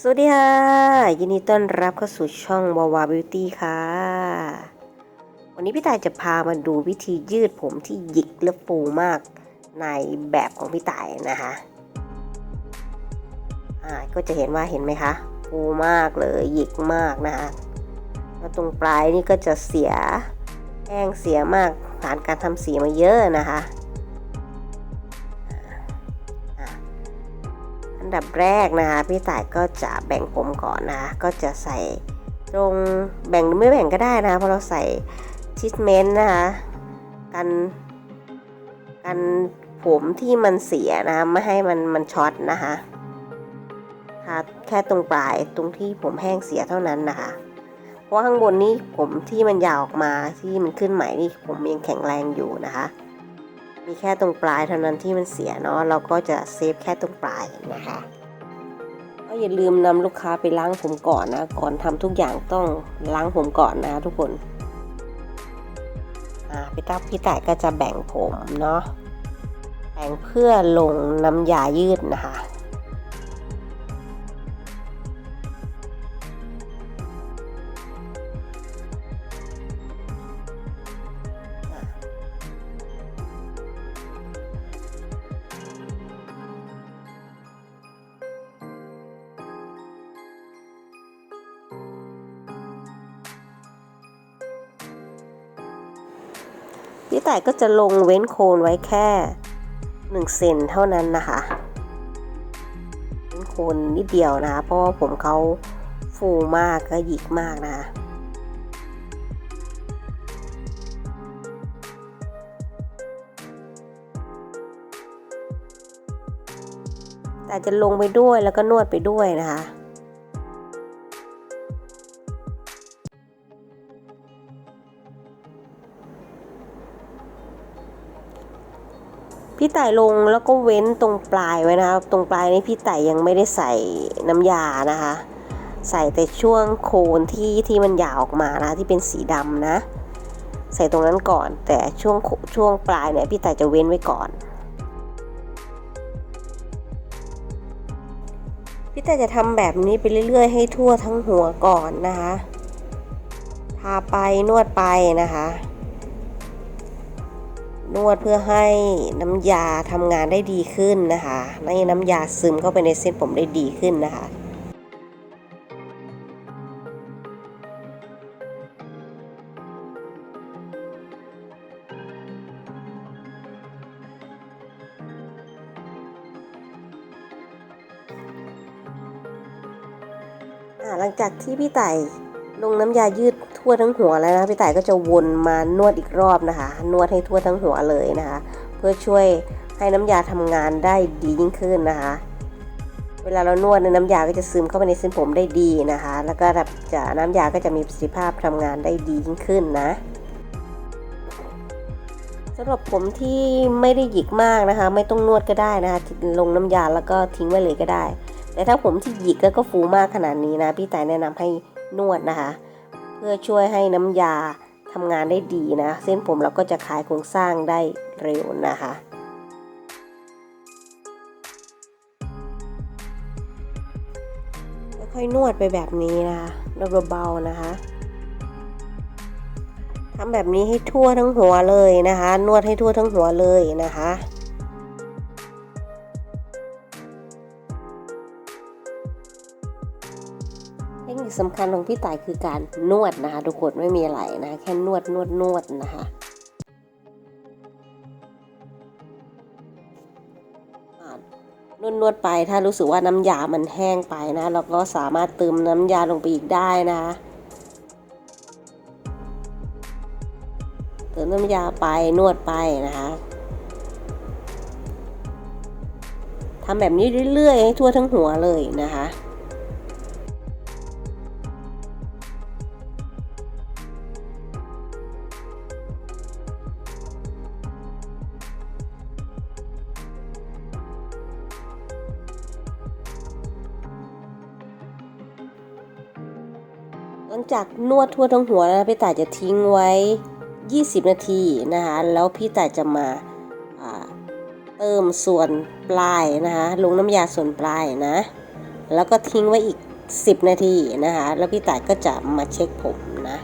สวัสดีค่ะ ยินดีต้อนรับเข้าสู่ช่องวาวาบิวตี้ค่ะ วันนี้พี่ตายจะพามาดูวิธียืดผมที่หยิกและฟูมากในแบบของพี่ตายนะคะอ่าก็จะเห็นว่าเห็นไหมคะฟูมากเลยหยิกมากนะคะแล้วตรงปลายนี่ก็จะเสียแห้งเสียมากผ่านการทำสีมาเยอะนะคะ อันดับแรกนะคะพี่ต่ายก็จะแบ่งผมก่อนนะคะก็จะใส่ตรงแบ่งหรือไม่แบ่งก็ได้นะคะเพราะเราใส่ทิทเมนต์นะคะกันกันผมที่มันเสียนะคะไม่ให้มันมันช็อตนะคะทาแค่ตรงปลายตรงที่ผมแห้งเสียเท่านั้นนะคะ เพราะข้างบนนี้ผมที่มันยาวออกมาที่มันขึ้นใหม่นี่ผมยังแข็งแรงอยู่นะคะ มีแค่ตรงปลายเท่านั้นที่มันเสียเนาะเราก็จะเซฟแค่ตรงปลายนะคะก็อย่าลืมนำลูกค้าไปล้างผมก่อนนะ ก่อนทำทุกอย่างต้องล้างผมก่อนนะทุกคนอาพี่ตั๊กพี่แต่ายก็จะแบ่งผมเนาะแบ่งเพื่อลงน้ำยายืดนะคะ พี่แต่ายก็จะลงเว้นโคนไว้แค่ 1 เซนเท่านั้นนะคะเว้นโคนนิดเดียวนะคะ เพราะว่าผมเขาฟูมากก็หยิกมากนะคะแต่จะลงไปด้วยแล้วก็นวดไปด้วยนะคะ พี่ไต่ลงแล้วก็เว้นตรงปลายไว้นะคะตรงปลายนี้พี่ไต่ยังไม่ได้ใส่น้ำยานะคะ ใส่แต่ช่วงโคนที่ที่มันยาวออกมานะที่เป็นสีดำนะ ใส่ตรงนั้นก่อน แต่ช่วงช่วงปลายเนี่ยพี่ไต่จะเว้นไว้ก่อน พี่แต่จะทำแบบนี้ไปเรื่อยๆให้ทั่วทั้งหัวก่อนนะคะ ทาไปนวดไปนะคะ นวดเพื่อให้น้ำยาทำงานได้ดีขึ้นนะคะให้น้ำยาซึมเข้าไปในเส้นผมได้ดีขึ้นนะคะหลังจากที่พี่ไต่ลงน้ำยายืด ทั่วทั้งหัวแล้วนะพี่ต่ายก็จะวนมานวดอีกรอบนะคะ นวดให้ทั่วทั้งหัวเลยนะคะ เพื่อช่วยให้น้ำยาทำงานได้ดียิ่งขึ้นนะคะ เวลาเรานวดในน้ำยาก็จะซึมเข้าไปในเส้นผมได้ดีนะคะ แล้วก็จะน้ำยาก็จะมีประสิทธิภาพทำงานได้ดียิ่งขึ้นนะสำหรับผมที่ไม่ได้หยิกมากนะคะ ไม่ต้องนวดก็ได้นะคะลงน้ำยาแล้วก็ทิ้งไว้เลยก็ได้ แต่ถ้าผมที่หยิกแล้วก็ฟูมากขนาดนี้นะ พี่แต่แนะนำให้นวดนะคะ พื่อช่วยให้น้ำยาทำงานได้ดีนะ เส้นผมเราก็จะคลายโครงสร้างได้เร็วนะคะค่อยนวดไปแบบนี้นะคะนวดเบาๆนะคะทำแบบนี้ให้ทั่วทั้งหัวเลยนะคะ นวดให้ทั่วทั้งหัวเลยนะคะ สำคัญของพี่ต่ายคือการนวดนะคะทุกคนไม่มีอะไรนะ แค่นวดนวดนวดนะคะนวดนวดไปถ้ารู้สึกว่าน้ำยามันแห้งไปนะ เราก็สามารถเติมน้ำยาลงไปอีกได้นะคะเติมน้ำยาไปนวดไปนะคะทำแบบนี้เรื่อยๆให้ทั่วทั้งหัวเลยนะคะ ลังจากนวดทั่วทั้งหัวนะพี่ต่ายจะทิ้งไว้ 20 นาทีนะคะแล้วพี่ต่ายจะมาเติมส่วนปลายนะคะลงน้ำยาส่วนปลายนะแล้วก็ทิ้งไว้อีก 10 นาทีนะคะแล้วพี่ต่ายก็จะมาเช็คผมนะ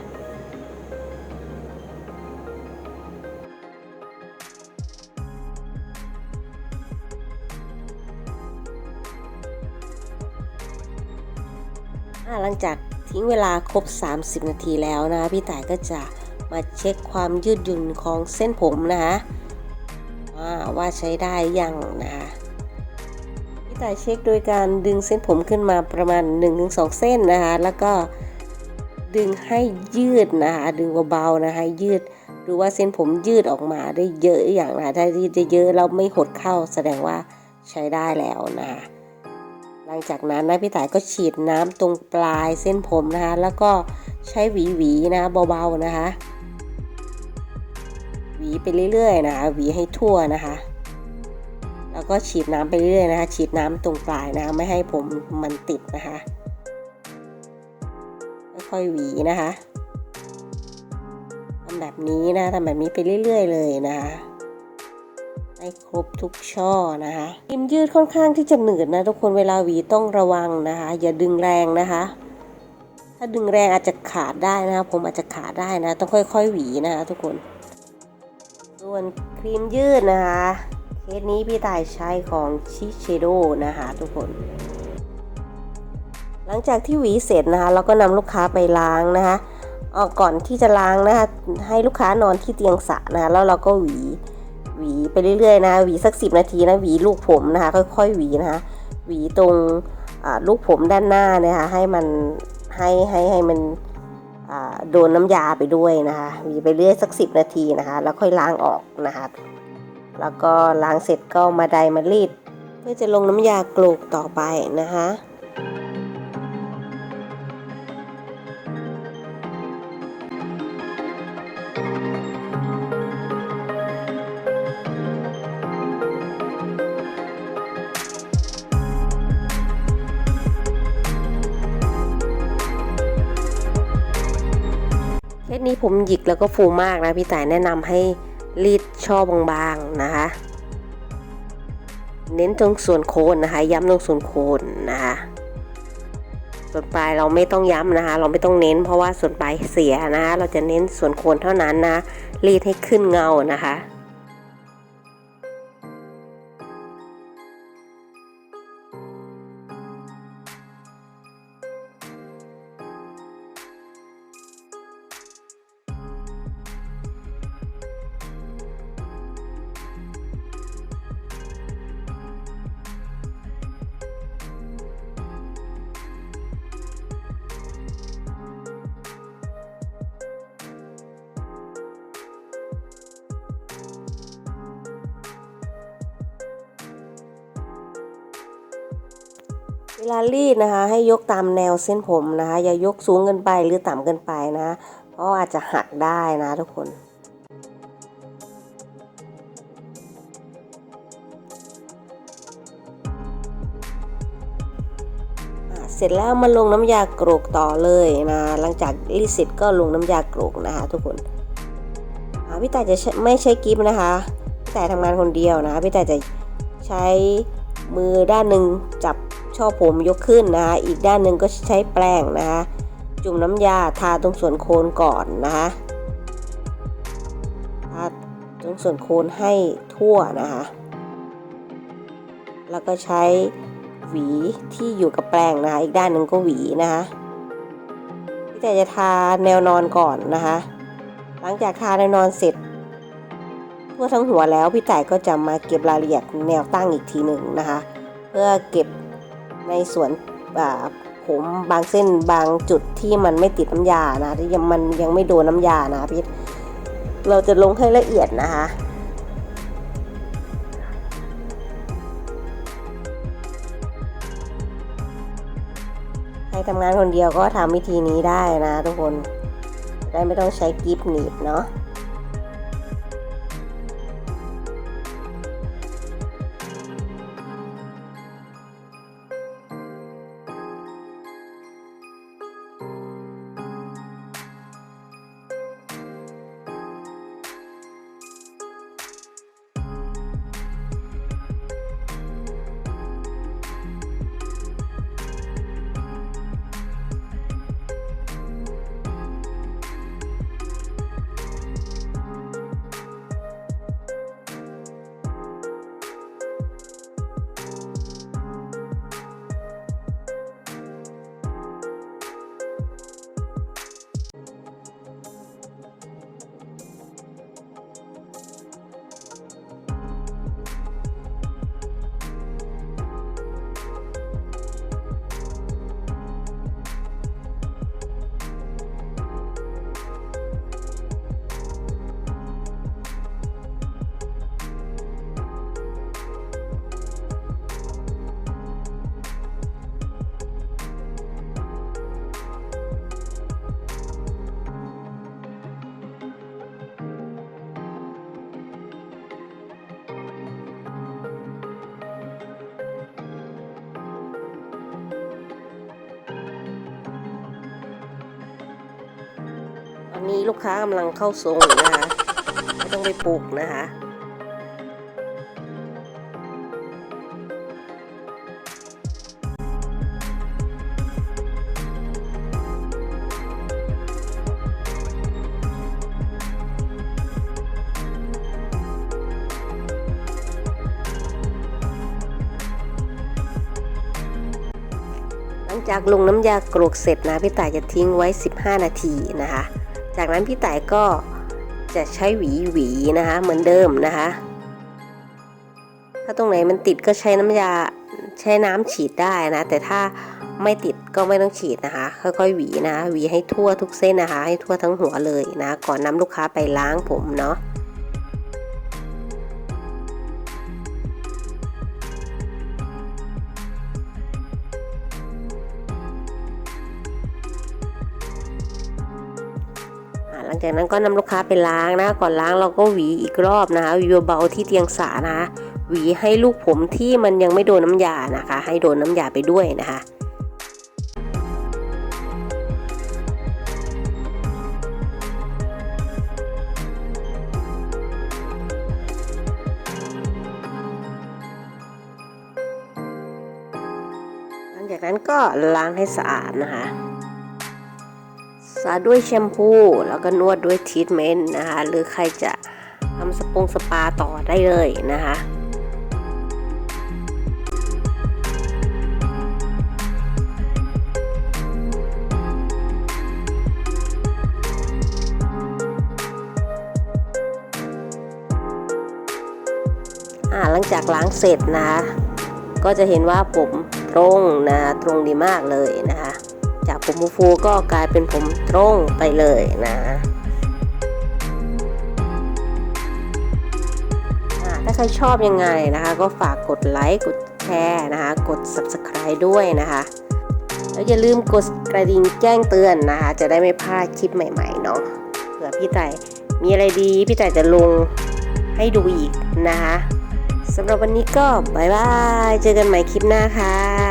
หลังจาก ทิ้งเวลาครบ 30 นาทีแล้วนะคะพี่ต่ายก็จะมาเช็คความยืดหยุ่นของเส้นผมนะคะอ่าว่าใช้ได้ยังนะคะพี่ต่ายเช็คโดยการดึงเส้นผมขึ้นมาประมาณ 1-2 เส้นนะคะแล้วก็ดึงให้ยืดนะคะดึงเบาๆนะคะยืดดูว่าเส้นผมยืดออกมาได้เยอะอย่างนะถ้ายืดได้เยอะแล้วไม่หดเข้าแสดงว่าใช้ได้แล้วนะคะ ลังจากนั้นนะพี่ต่ายก็ฉีดน้ำตรงปลายเส้นผมนะคะ แล้วก็ใช้หวีหวีนะเบาๆนะคะ หวีไปเรื่อยๆนะคะหวีให้ทั่วนะคะ แล้วก็ฉีดน้ำไปเรื่อยๆนะคะ ฉีดน้ำตรงปลายนะคะไม่ให้ผมมันติดนะคะค่อยๆหวีนะคะทำแบบนี้นะทำแบบนี้ไปเรื่อย ๆ เลยนะคะ ให้ครบทุกช่อนะคะริมยืดค่อนข้างที่จะหนืดนะทุกคนเวลาหวีต้องระวังนะคะ อย่าดึงแรงนะคะ ถ้าดึงแรงอาจจะขาดได้นะคะ ผมอาจจะขาดได้นะ ต้องค่อยๆหวีนะคะทุกคน ส่วนครีมยืดนะคะเคสนี้พี่ต่ายใช้ของชิเชโดนะคะทุกคน หลังจากที่หวีเสร็จนะคะ เราก็นำลูกค้าไปล้างนะคะออก่อนที่จะล้างนะคะให้ลูกค้านอนที่เตียงสระนะคะแล้วเราก็หวี หวีไปเรื่อยๆนะหวีสักสินาทีนะหวีลูกผมนะคะ ค่อยๆหวีนะคะหวีตรงลูกผมด้านหน้านะคะให้มันให้ให้ให้มันโดนน้ำยาไปด้วยนะคะหวีไปเรื่อยสักสินาทีนะคะ แล้วค่อยล้างออกนะคะ แล้วก็ล้างเสร็จก็มาไดมารีด เพื่อจะลงน้ำยาโกรกต่อไปนะคะ นี้ผมหยิกแล้วก็ฟูมากนะพี่ต่ายแนะนำให้รีดช่อบางๆนะคะ เน้นตรงส่วนโคนนะคะ ย้ำตรงส่วนโคนนะคะส่วนปลายเราไม่ต้องย้ำนะคะ เราไม่ต้องเน้น เพราะว่าส่วนปลายเสียนะคะ เราจะเน้นส่วนโคนเท่านั้นนะรีดให้ขึ้นเงานะคะ เวลารีดนะคะ ให้ยกตามแนวเส้นผมนะคะ อย่ายกสูงเกินไปหรือต่ำเกินไปนะ เพราะอาจจะหักได้นะทุกคนเสร็จแล้วมาลงน้ำยากรกต่อเลยนะ หลังจากรีดเสร็จก็ลงน้ำยากรกนะคะ ทุกคนพี่แต่จะไม่ใช้กิฟนะคะพี่แต่ทำงานคนเดียวนะพี่แต่จะใช้มือด้านหนึ่งจับ ช่อผมยกขึ้นนะคะอีกด้านหนึ่งก็ใช้แป้งนะคะจุ่มน้ำยาทาตรงส่วนโคนก่อนนะคะทาตรงส่วนโคนให้ทั่วนะคะแล้วก็ใช้หวีที่อยู่กับแปรงนะคะอีกด้านหนึ่งก็หวีนะคะพี่แต่จะทาแนวนอนก่อนนะคะหลังจากทาแนวนอนเสร็จ ทั่วทั้งหัวแล้วพี่ต่ายก็จะมาเก็บรายละเอียดแนวตั้งอีกทีหนึ่งนะคะ เพื่อเก็บ ในส่วนผมบางเส้นบางจุดที่มันไม่ติดน้ำยานะที่ยังมันยังไม่โดนน้ำยานะพี่เราจะลงให้ละเอียดนะคะใครทำงานคนเดียวก็ทำวิธีนี้ได้นะทุกคนได้ไม่ต้องใช้กิฟต์หนีบเนาะ อนนี้ลูกค้ากำลังเข้าทรงนะคะไม่ต้องไปปลุกนะคะหลังจากลงน้ำยากรกเสร็จนะพี่ต่ายจะทิ้งไว้ 15 นาทีนะคะ จากนั้นพี่ต่ายก็จะใช้หวีหวีนะคะเหมือนเดิมนะคะ ถ้าตรงไหนมันติดก็ใช้น้ำยาใช้น้ำฉีดได้นะ แต่ถ้าไม่ติดก็ไม่ต้องฉีดนะคะ ค่อยๆหวีนะหวีให้ทั่วทุกเส้นนะคะ ให้ทั่วทั้งหัวเลยนะ ก่อนนำลูกค้าไปล้างผมเนาะ จากนั้นก็นำลูกค้าไปล้างนะ ก่อนล้างเราก็หวีอีกรอบนะคะหวีเบาๆที่เตียงสานะคะหวีให้ลูกผมที่มันยังไม่โดนน้ำยานะคะ ให้โดนน้ำยาไปด้วยนะคะหลังจากนั้นก็ล้างให้สะอาดนะคะ สระด้วยแชมพู แล้วก็นวดด้วยทรีทเมนต์นะคะ หรือใครจะทำสปงสปาต่อได้เลยนะคะอ่าหลังจากล้างเสร็จนะคะก็จะเห็นว่าผมตรงนะตรงดีมากเลยนะคะ ผมฟูๆก็กลายเป็นผมตรงไปเลยนะถ้าใครชอบยังไงนะคะ ก็ฝากกดไลค์กดแชร์นะคะ กด subscribe ด้วยนะคะ แล้วอย่าลืมกดกระดิ่งแจ้งเตือนนะคะ จะได้ไม่พลาดคลิปใหม่ๆเนาะเผื่อพี่ไต่มีอะไรดีพี่ไต่จะลงให้ดูอีกนะคะสำหรับวันนี้ก็บายบาย เจอกันใหม่คลิปหน้าค่ะ